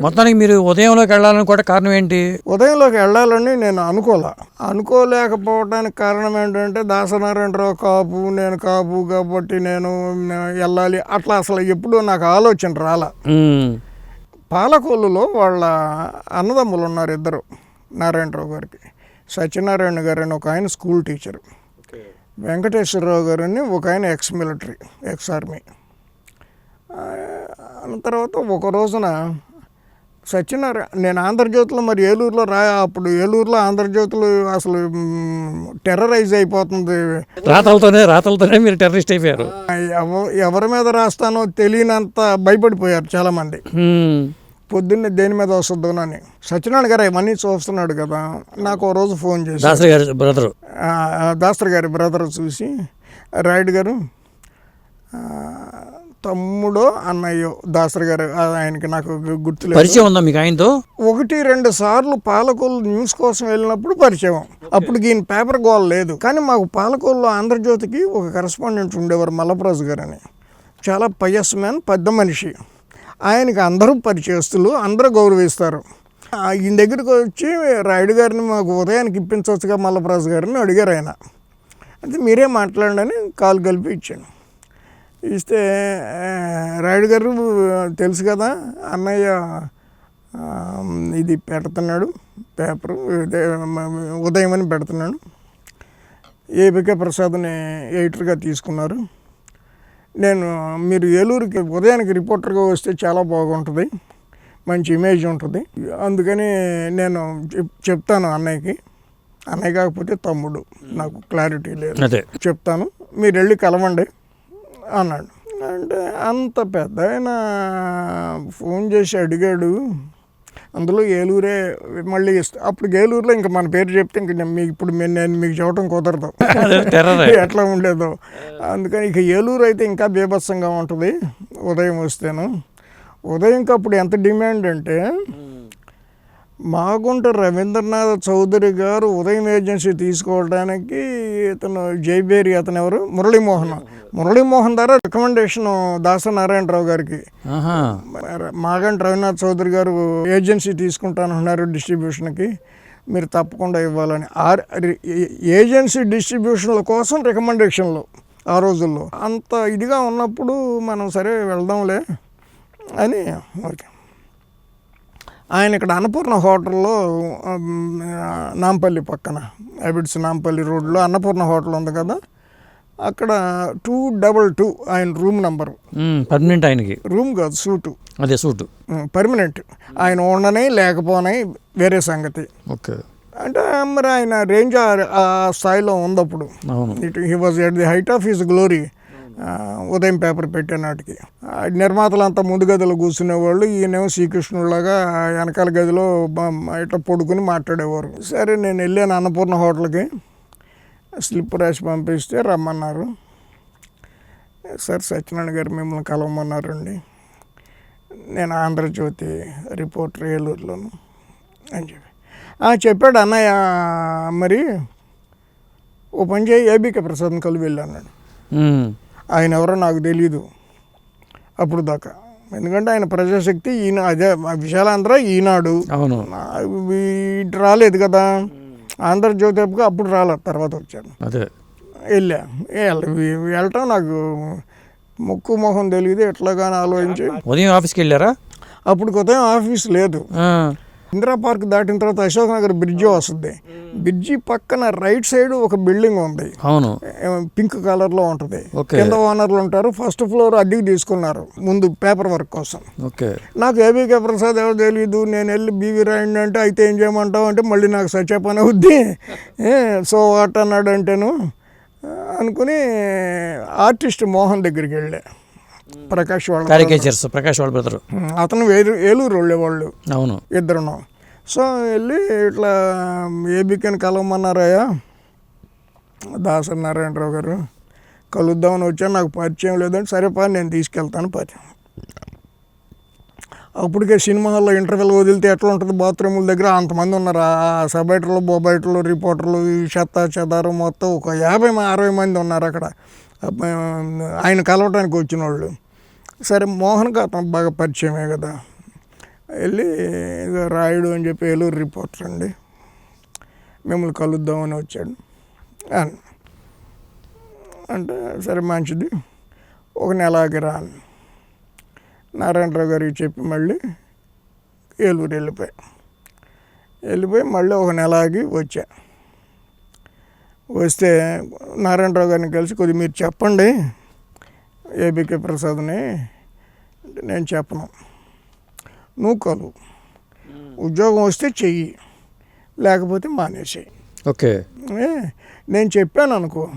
మొత్తానికి మీరు ఉదయంలోకి వెళ్ళాలని కూడా కారణం ఏంటి? ఉదయంలోకి వెళ్ళాలని నేను అనుకోలే. అనుకోలేకపోవడానికి కారణం ఏంటంటే దాసనారాయణరావు కాపు నేను కాపు కాబట్టి నేను వెళ్ళాలి. అట్లా అసలు ఎప్పుడూ నాకు ఆలోచన రాలా. పాలకొల్లులో వాళ్ళ అన్నదమ్ములు ఉన్నారు ఇద్దరు నారాయణరావు గారికి. సత్యనారాయణ గారు అని ఒక ఆయన స్కూల్ టీచర్. వెంకటేశ్వరరావు గారు అని ఒక ఆయన ఎక్స్ మిలిటరీ ఎక్స్ ఆర్మీ ఆ, అన్న తర్వాత ఒక రోజున సత్యనారాయణ నేను ఆంధ్రజ్యోతిలో మరి ఏలూరులో రా అప్పుడు ఏలూరులో ఆంధ్రజ్యోతులు అసలు టెర్రరైజ్ అయిపోతుంది. రాతలతోనే రాతలతోనే మీరు టెర్రరిస్ట్ అయిపోయారు. ఎవ- ఎవరి మీద రాస్తానో తెలియనంత భయపడిపోయారు చాలామంది. పొద్దున్నే దేని మీద వస్తుందోనని సత్యనారాయణ గారు ఇవన్నీ చూస్తున్నాడు కదా నాకు ఓ రోజు ఫోన్ చేసి దాసరి గారి బ్రదరు. దాస్తర్ గారి బ్రదర్ చూసి రాయుడు గారు తమ్ముడో అన్నయ్యో దాసర్ గారు ఆయనకి నాకు గు- గుర్తులేదు. పరిచయం ఉందా మీకు ఆయనతో? ఒకటి రెండు సార్లు పాలకొల్లు న్యూస్ కోసం వెళ్ళినప్పుడు పరిచయం. అప్పుడు ఈయన పేపర్ గోల్ లేదు. కానీ మాకు పాలకొల్లు ఆంధ్రజ్యోతికి ఒక కరెస్పాండెంట్ ఉండేవారు మల్లప్రాజు గారు అని చాలా పయస్ మ్యాన్ పెద్ద మనిషి. ఆయనకి అందరూ పరిచయస్తులు అందరూ గౌరవిస్తారు. ఈయన దగ్గరికి వచ్చి రాయుడు గారిని మాకు ఉదయానికి ఇప్పించవచ్చుగా మల్లప్రాజు గారిని అడిగారు ఆయన. అయితే మీరే మాట్లాడండి అని కాల్ కలిపి ఇచ్చాను. ఇస్తే రాయుడు గారు తెలుసు కదా అన్నయ్య ఇది పెడుతున్నాడు పేపరు ఉదయం అని పెడుతున్నాడు. ఏబికే ప్రసాద్ని ఎడిటర్గా తీసుకున్నారు. నేను మీరు ఏలూరుకి ఉదయానికి రిపోర్టర్గా వస్తే చాలా బాగుంటుంది మంచి ఇమేజ్ ఉంటుంది. అందుకని నేను చెప్- చెప్తాను అన్నయ్యకి. అన్నయ్య కాకపోతే తమ్ముడు నాకు క్లారిటీ లేదు. చెప్తాను. మీరు వెళ్ళి కలవండి. అన్నాడు. అంటే అంత పెద్ద ఆయన ఫోన్ చేసి అడిగాడు. అందులో ఏలూరే మళ్ళీ ఇస్తా అప్పుడు ఏలూరులో ఇంకా మన పేరు చెప్తే ఇంక నేను మీకు ఇప్పుడు నేను నేను మీకు చెప్పడం కుదరదు. ఎట్లా ఉండేదో. అందుకని ఇక ఏలూరు అయితే ఇంకా బీభత్సంగా ఉంటుంది. ఉదయం వస్తేను. ఉదయంకి అప్పుడు ఎంత డిమాండ్ అంటే మాగుంట రవీంద్రనాథ్ చౌదరి గారు ఉదయం ఏజెన్సీ తీసుకోవడానికి ఇతను జైబేరి అతను ఎవరు? మురళీమోహన్. మురళీమోహన్ ద్వారా రికమెండేషన్ దాసనారాయణరావు గారికి. మాగంటి రవీనాథ్ చౌదరి గారు ఏజెన్సీ తీసుకుంటానంటున్నారు డిస్ట్రిబ్యూషన్కి. మీరు తప్పకుండా ఇవ్వాలని. ఏజెన్సీ డిస్ట్రిబ్యూషన్ల కోసం రికమెండేషన్లు ఆ రోజుల్లో. అంత ఇదిగా ఉన్నప్పుడు మనం సరే వెళ్దాంలే అని ఓకే. ఆయన ఇక్కడ అన్నపూర్ణ హోటల్లో నాంపల్లి పక్కన అబిడ్స్ నాంపల్లి రోడ్లో అన్నపూర్ణ హోటల్ ఉంది కదా. అక్కడ టూ డబల్ టూ ఆయన రూమ్ నంబరు. పర్మనెంట్ ఆయనకి. రూమ్ కాదు సూటు. అదే సూటు. పర్మనెంట్. ఆయన ఉండని లేకపోని వేరే సంగతి. ఓకే. అంటే మరి ఆయన రేంజ్ ఆ- స్థాయిలో ఉంది అప్పుడు. It he was at the height of his glory ఉదయం పేపర్ పెట్టే నాటికి. నిర్మాతలంతా ముందు గదిలో కూర్చునేవాళ్ళు ఈయనేమో శ్రీకృష్ణుడిలాగా వెనకాల గదిలో ఇట్లా పడుకుని మాట్లాడేవారు. సరే నేను వెళ్ళాను అన్నపూర్ణ హోటల్కి. స్లిప్ రాసి పంపిస్తే రమ్మన్నారు. సార్ సత్యనారాయణ గారు మిమ్మల్ని కలవమన్నారండి. నేను ఆంధ్రజ్యోతి రిపోర్టర్ ఏలూరులోను అని చెప్పి. చెప్పాడు అన్నయ్య మరి ఓ పని చేయి ఏబీకే ప్రసాద్ కలిసి వెళ్ళాను ఆయన ఎవరో నాకు తెలియదు అప్పుడు దాకా. ఎందుకంటే ఆయన ప్రజాశక్తి ఈయన అదే విశాలాంధ్ర ఈనాడు. అవును. ఇటు రాలేదు కదా. ఆంధ్రజ్యోతి అప్పుడు రాలేదు తర్వాత వచ్చాను. అదే. వెళ్ళా. వెళ్ళ- వెళ్ళటం నాకు ముక్కు మొహం తెలియదు ఎట్లాగాని ఆలోచించి. ఉదయం ఆఫీస్కి వెళ్ళారా? అప్పుడు ఉదయం ఆఫీస్ లేదు. ఇందిరా పార్క్ దాటిన తర్వాత అశోక్ నగర్ బ్రిడ్జి వస్తుంది. బ్రిడ్జి పక్కన రైట్ సైడ్ ఒక బిల్డింగ్ ఉంది. అవును. ఏమో పింక్ కలర్లో ఉంటుంది. ఓకే. కింద ఓనర్లు ఉంటారు. ఫస్ట్ ఫ్లోర్ అద్దెకి తీసుకున్నారు. ముందు పేపర్ వర్క్ కోసం. ఓకే. నాకు ఏబీకే ప్రసాద్ ఎవరు తెలియదు నేను వెళ్ళి బీవీ రాయండి అంటే అయితే ఏం చేయమంటావు అంటే మళ్ళీ నాకు సచ్చే పని అవుద్ది సో వాట్ అన్నాడు అంటేను అనుకుని ఆర్టిస్ట్ మోహన్ దగ్గరికి వెళ్ళా. ప్రకాష్ వాళ్ళ క్యారికేచర్స్ ప్రకాష్ వాళ్ళ బ్రదరు. అతను వేరు ఏలూరు వెళ్ళే వాళ్ళు. అవును. ఇద్దరును. సో వెళ్ళి ఇట్లా ఏబీకేని కలవమన్నారయ్యా. దాసరి నారాయణరావు గారు కలుద్దామని వచ్చాను నాకు పరిచయం లేదంటే సరే పా నేను తీసుకెళ్తాను పరిచయం అప్పటికే సినిమా హాల్లో ఇంటర్వెల్ వదిలితే ఎట్లా ఉంటుంది? బాత్రూముల దగ్గర అంతమంది ఉన్నారు. ఆ సబైటర్లు బొబైటర్లు రిపోర్టర్లు ఈ చెత్త చెదారు మొత్తం ఒక యాభై అరవై మంది ఉన్నారు అక్కడ. ఆయన కలవటానికి వచ్చిన వాళ్ళు సరే మోహన్ అతను బాగా పరిచయమే కదా. వెళ్ళి రాయుడు అని చెప్పి ఏలూరు రిపోర్టర్ అండి. మిమ్మల్ని కలుద్దామని వచ్చాడు. అని. అంటే సరే మంచిది. ఒక నెలకి రా అని. నారాయణరావు గారికి చెప్పి మళ్ళీ ఏలూరు వెళ్ళిపోయా. వెళ్ళిపోయి మళ్ళీ ఒక నెలకి వచ్చా. వస్తే నారాయణరావు గారిని కలిసి కొద్దిగా మీరు చెప్పండి. ఏబికే ప్రసాద్ని అంటే నేను చెప్పను. నువ్వు కలువు ఉద్యోగం వస్తే చెయ్యి. లేకపోతే మానేసేయి. ఓకే. నేను చెప్పాను అనుకో.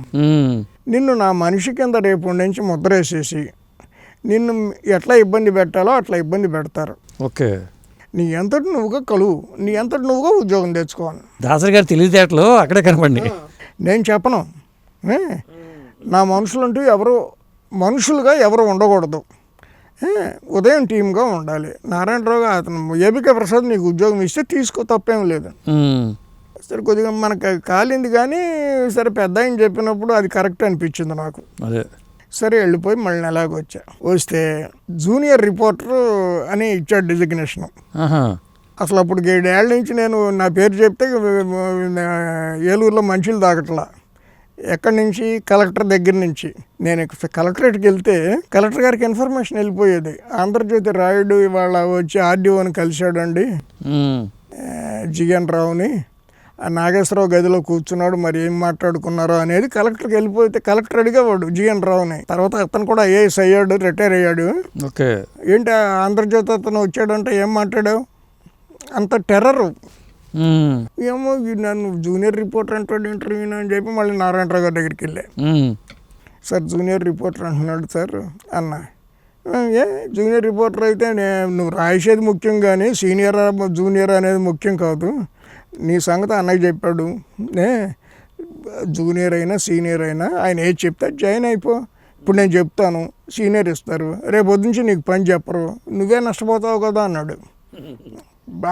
నిన్ను నా మనిషి కింద రేపు నుంచి ముద్ర వేసేసి నిన్ను ఎట్లా ఇబ్బంది పెట్టాలో అట్లా ఇబ్బంది పెడతారు. ఓకే. నీ ఎంతటి నువ్వుగా కలువు నీ ఎంతటి నువ్వుగా ఉద్యోగం తెచ్చుకోవాలి. దాసరి గారి తెలివితేటలు అక్కడే కనపండి నేను చెప్పను? నా మనుషులంటూ ఎవరు మనుషులుగా ఎవరు ఉండకూడదు? ఉదయం టీమ్గా ఉండాలి. నారాయణరావు గారు అతను ఏబికే ప్రసాద్ నీకు ఉద్యోగం ఇస్తే తీసుకో తప్పేం లేదు. సరే కొద్దిగా మనకు కాలింది కానీ సరే పెద్ద ఆయన చెప్పినప్పుడు అది కరెక్ట్ అనిపించింది నాకు. అదే. సరే వెళ్ళిపోయి మళ్ళీ నెలాగ వచ్చా వస్తే జూనియర్ రిపోర్టర్ అని ఇచ్చాడు డిజిగ్నేషన్. అసలు అప్పుడు ఏడేళ్ళ నుంచి నేను నా పేరు చెప్తే ఏలూరులో మంచిలు తాగట్లా ఎక్కడి నుంచి? కలెక్టర్ దగ్గర నుంచి. నేను కలెక్టరేట్కి వెళ్తే కలెక్టర్ గారికి ఇన్ఫర్మేషన్ వెళ్ళిపోయేది. ఆంధ్రజ్యోతి రాయుడు ఇవాళ వచ్చి ఆర్డీఓని కలిశాడండి. జిఎన్ రావుని. ఆ నాగేశ్వరరావు గదిలో కూర్చున్నాడు మరి ఏం మాట్లాడుకున్నారో అనేది కలెక్టర్కి వెళ్ళిపోతే కలెక్టర్ అడిగేవాడు జిఎన్ రావుని. తర్వాత అతను కూడా ఐఏఎస్ అయ్యాడు రిటైర్ అయ్యాడు. ఓకే. ఏంటి ఆంధ్రజ్యోతి అతను వచ్చాడంటే ఏం మాట్లాడావు? అంత టెర్రర్. ఏమో నన్ను జూనియర్ రిపోర్టర్ అంటాడు ఇంటర్వ్యూ అని చెప్పి మళ్ళీ నారాయణరావు గారి దగ్గరికి వెళ్ళా. సార్ జూనియర్ రిపోర్టర్ అంటున్నాడు సార్ అన్న. "ఆ, ఏ జూనియర్ రిపోర్టర్ అయితే నువ్వు రాసేది ముఖ్యం కానీ సీనియర్ జూనియర్ అనేది ముఖ్యం కాదు. నీ సంగతి అన్నయ్య చెప్పాడు. ఏ జూనియర్ అయినా సీనియర్ అయినా ఆయన ఏది చెప్తే జాయిన్ అయిపో. ఇప్పుడు నేను చెప్తాను సీనియర్ ఇస్తారు. రేపు నుంచి నీకు పని చెప్పరు. నువ్వే నష్టపోతావు కదా అన్నాడు.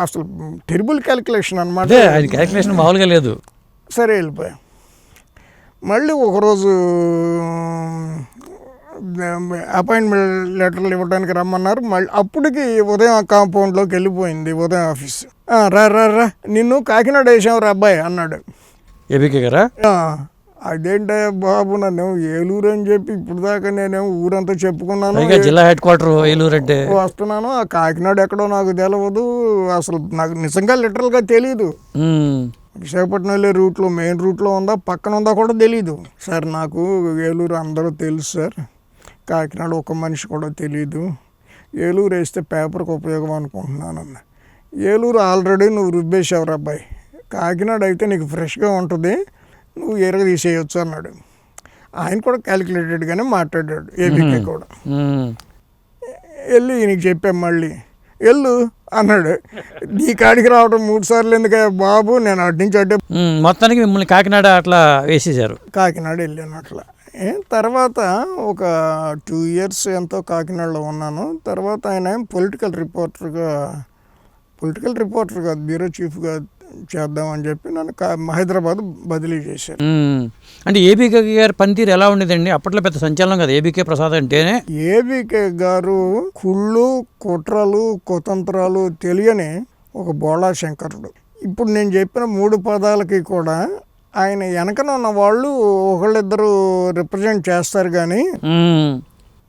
అసలు టెరిబుల్ క్యాలిక్యులేషన్ అనమాట ఆయన క్యాల్కులేషన్ మామూలుగా లేదు. సరే వెళ్ళిపోయా. మళ్ళీ ఒకరోజు అపాయింట్మెంట్ లెటర్లు ఇవ్వడానికి రమ్మన్నారు. మళ్ళీ అప్పటికి ఉదయం కాంపౌండ్లోకి వెళ్ళిపోయింది ఉదయం ఆఫీస్ "ఆ, రా రా నిన్ను కాకినాడ వేసాం రా అబ్బాయి అన్నాడు. ఏబికే గారా? "ఆ, అదేంటయ్యా బాబు నన్ను ఏలూరు అని చెప్పి ఇప్పుడు దాకా నేనేమో ఊరంతా చెప్పుకున్నాను. జిల్లా హెడ్ క్వార్టర్ ఏలూరు అంటే. వస్తున్నాను. ఆ కాకినాడ ఎక్కడో నాకు తెలియదు అసలు నాకు నిజంగా లిటరల్గా తెలియదు విశాఖపట్నం వెళ్ళే రూట్లో మెయిన్ రూట్లో ఉందా పక్కన ఉందా కూడా తెలియదు సార్ నాకు ఏలూరు అందరూ తెలుసు సార్. కాకినాడ ఒక మనిషి కూడా తెలియదు ఏలూరు వేస్తే పేపర్కి ఉపయోగం అనుకుంటున్నాను అన్న. ఏలూరు ఆల్రెడీ నువ్వు రుబ్బేసావు అబ్బాయి. కాకినాడ అయితే నీకు ఫ్రెష్గా ఉంటుంది. నువ్వు ఎరగ తీసేయచ్చు అన్నాడు. ఆయన కూడా క్యాలిక్యులేటెడ్గానే మాట్లాడాడు ఏబీకే కూడా. వెళ్ళి ఈయనకి చెప్పాం మళ్ళీ. వెళ్ళు అన్నాడు నీ కాడికి రావడం మూడు సార్లు ఎందుకయ్యా బాబు? నేను అటు నుంచి అడ్డే మొత్తానికి మిమ్మల్ని కాకినాడ అట్లా వేసేసారు కాకినాడ వెళ్ళాను అట్లా. తర్వాత ఒక టూ ఇయర్స్ ఎంతో కాకినాడలో ఉన్నాను. తర్వాత ఆయన పొలిటికల్ రిపోర్టర్గా పొలిటికల్ రిపోర్టర్ కాదు బ్యూరో చీఫ్గా చేద్దామని చెప్పి నన్ను హైదరాబాద్ బదిలీ చేశారు. అంటే ఏబీకే గారి పనితీరు ఎలా ఉండేదండి? అప్పట్లో పెద్ద సంచలనం కదా ఏబీకే ప్రసాద్ అంటేనే. ఏబికే గారు కుళ్ళు కుట్రలు కుతంత్రాలు తెలియని ఒక బోళా శంకరుడు. ఇప్పుడు నేను చెప్పిన మూడు పదాలకి కూడా ఆయన వెనకన ఉన్న వాళ్ళు ఒకళ్ళిద్దరు రిప్రజెంట్ చేస్తారు కానీ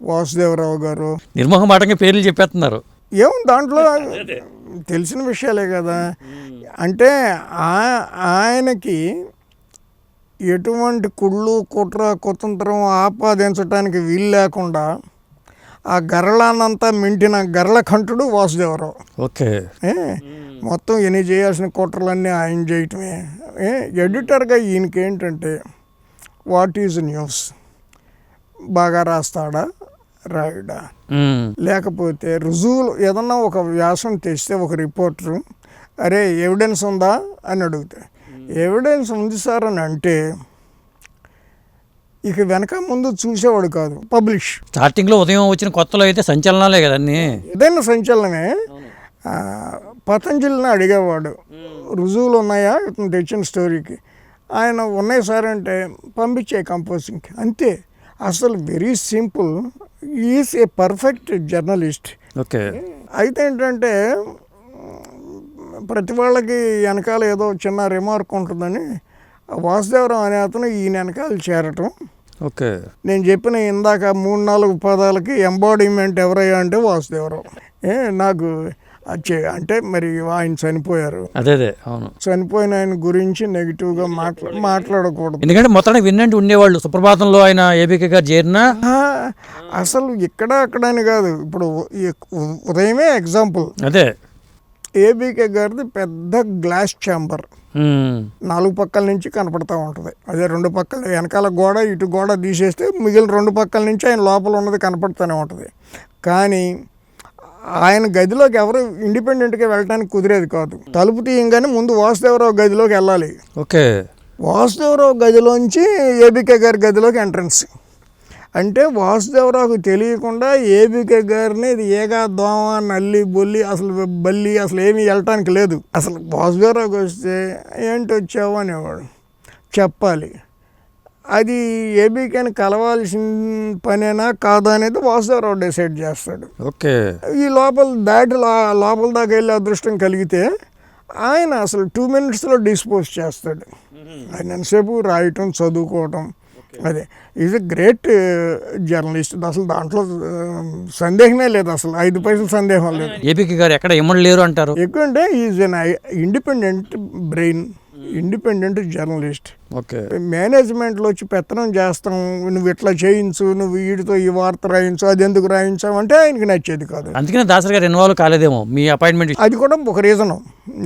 వాసుదేవరావు గారు. నిర్మోహమాటంగా పేర్లు చెప్పేస్తున్నారు. ఏం దాంట్లో తెలిసిన విషయాలే కదా. అంటే ఆ- ఆయనకి ఎటువంటి కుళ్ళు కుట్ర కుతంత్రం ఆపాదించడానికి వీలు లేకుండా ఆ గరళానంతా మింటిన గరళ కంఠుడు వాసుదేవరావు. ఓకే? మొత్తం ఎన్ని చేయాల్సిన కుట్రలన్నీ ఆయన చేయటమే. ఏ? ఎడిటర్గా ఈయనకి ఏంటంటే వాట్ ఈజ్ న్యూస్? బాగా రాస్తాడా? రాయడా. లేకపోతే రుజువులు ఏదన్నా ఒక వ్యాసం తెస్తే ఒక రిపోర్టరు అరే ఎవిడెన్స్ ఉందా అని అడుగుతా. ఎవిడెన్స్ ఉంది సార్ అని అంటే ఇక వెనక ముందు చూసేవాడు కాదు పబ్లిష్. స్టార్టింగ్లో ఉదయం వచ్చిన కొత్తలో అయితే సంచలనాలే కదా అన్నీ. ఏదైనా సంచలనమే. పతంజలిని అడిగేవాడు రుజువులు ఉన్నాయా? ఇతను తెచ్చిన స్టోరీకి. ఆయన ఉన్నాయి సార్ అంటే పంపించే కంపోజింగ్కి అంతే. అసలు very simple is a perfect journalist. Okay. అయితే ఏంటంటే ప్రతి వాళ్ళకి వెనకాల ఏదో చిన్న రిమార్క్ ఉంటుందని వాసుదేవరావు అనే అతను ఈయన వెనకాల చేరటం. ఓకే. నేను చెప్పిన ఇందాక మూడు నాలుగు పదాలకి ఎంబాడిమెంట్ ఎవరయ్యా అంటే వాసుదేవరావు. ఏ నాకు అంటే మరి ఆయన చనిపోయారు. అదే అదే అవును. చనిపోయిన ఆయన గురించి నెగిటివ్గా మాట్లా మాట్లాడకూడదు. ఎందుకంటే మొత్తానికి విన్నట్టు ఉండేవాళ్ళు. సుప్రభాతంలో ఆయన ఏబీకే గారు చేరినా? అసలు ఇక్కడ అక్కడ అని కాదు. ఇప్పుడు ఉదయమే ఎగ్జాంపుల్. అదే. ఏబీకే గారిది పెద్ద గ్లాస్ ఛాంబర్. నాలుగు పక్కల నుంచి కనపడతా ఉంటుంది. అదే రెండు పక్కల వెనకాల గోడ ఇటు గోడ తీసేస్తే మిగిలిన రెండు పక్కల నుంచి ఆయన లోపల ఉన్నది కనపడుతూనే ఉంటుంది. కానీ ఆయన గదిలోకి ఎవరు ఇండిపెండెంట్గా వెళ్ళడానికి కుదిరేది కాదు. తలుపు తీయంగానే ముందు వాసుదేవరావు గదిలోకి వెళ్ళాలి. ఓకే. వాసుదేవరావు గదిలోంచి ఏబీకే గారి గదిలోకి ఎంట్రన్స్. అంటే వాసుదేవరావుకు తెలియకుండా ఏబీకే గారిని ఇది ఏగా దోమ నల్లి బొల్లి అసలు బల్లి అసలు ఏమీ వెళ్ళటానికి లేదు. అసలు వాసుదేవరావుకి వస్తే ఏంటి వచ్చావు అనేవాడు చెప్పాలి. అది ఏబీకేని కలవాల్సిన పనేనా కాదా అనేది వాసుదేవరావు డిసైడ్ చేస్తాడు. ఓకే. ఈ లోపల దాటి లోపల దాకా వెళ్ళే అదృష్టం కలిగితే ఆయన అసలు టూ మినిట్స్లో డిస్పోజ్ చేస్తాడు. ఆయన ఎంతసేపు రాయటం చదువుకోవటం అదే. ఈజ్ ఎ గ్రేట్ జర్నలిస్ట్ అసలు దాంట్లో ఆ, సందేహమే లేదు అసలు. ఐదు పైసలు సందేహం లేదు. ఏబీకే గారు ఎక్కడ ఇమ్మడలేరు అంటారు? ఎక్కువ అంటే is an independent brain independent journalist. Okay. మేనేజ్మెంట్లో వచ్చి పెత్తనం చేస్తాం నువ్వు ఇట్లా చేయించు నువ్వు వీడితో ఈ వార్త రాయించు అది ఎందుకు రాయించావు అంటే ఆయనకి నచ్చేది కాదు. అందుకనే దాసరి గారు ఇన్వాల్వ్ కాలేదేమో మీ అపాయింట్మెంట్ అది కూడా ఒక రీజను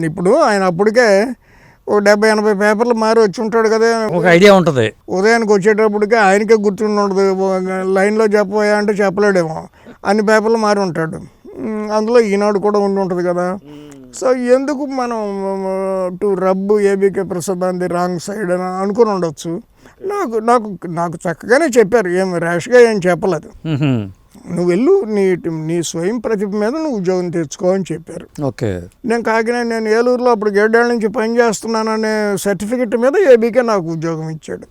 ఇప్పుడు ఆయన అప్పటికే ఓ డెబ్బై ఎనభై పేపర్లు మారి వచ్చి ఉంటాడు కదా. ఒక ఐడియా ఉంటుంది. ఉదయానికి వచ్చేటప్పటికే ఆయనకే గుర్తుండి ఉండదు లైన్లో చెప్పబోయా అంటే చెప్పలేడేమో. అన్ని పేపర్లు మారి ఉంటాడు. అందులో ఈనాడు కూడా ఉండి ఉంటుంది కదా. సో ఎందుకు మనం టు రబ్బు ఏబీకే ప్రసాద్ అంది రాంగ్ సైడ్ అని అనుకుని ఉండొచ్చు? నాకు నాకు నాకు చక్కగానే చెప్పారు. ఏం ర్యాష్గా ఏం చెప్పలేదు. నువ్వు వెళ్ళు నీ నీ స్వయం ప్రతిభ మీద నువ్వు ఉద్యోగం తెచ్చుకో అని చెప్పారు. ఓకే. నేను కాకినాడ నేను ఏలూరులో అప్పుడు గేడేళ్ళ నుంచి పని చేస్తున్నాననే సర్టిఫికెట్ మీద ఏబీకే నాకు ఉద్యోగం ఇచ్చాడు.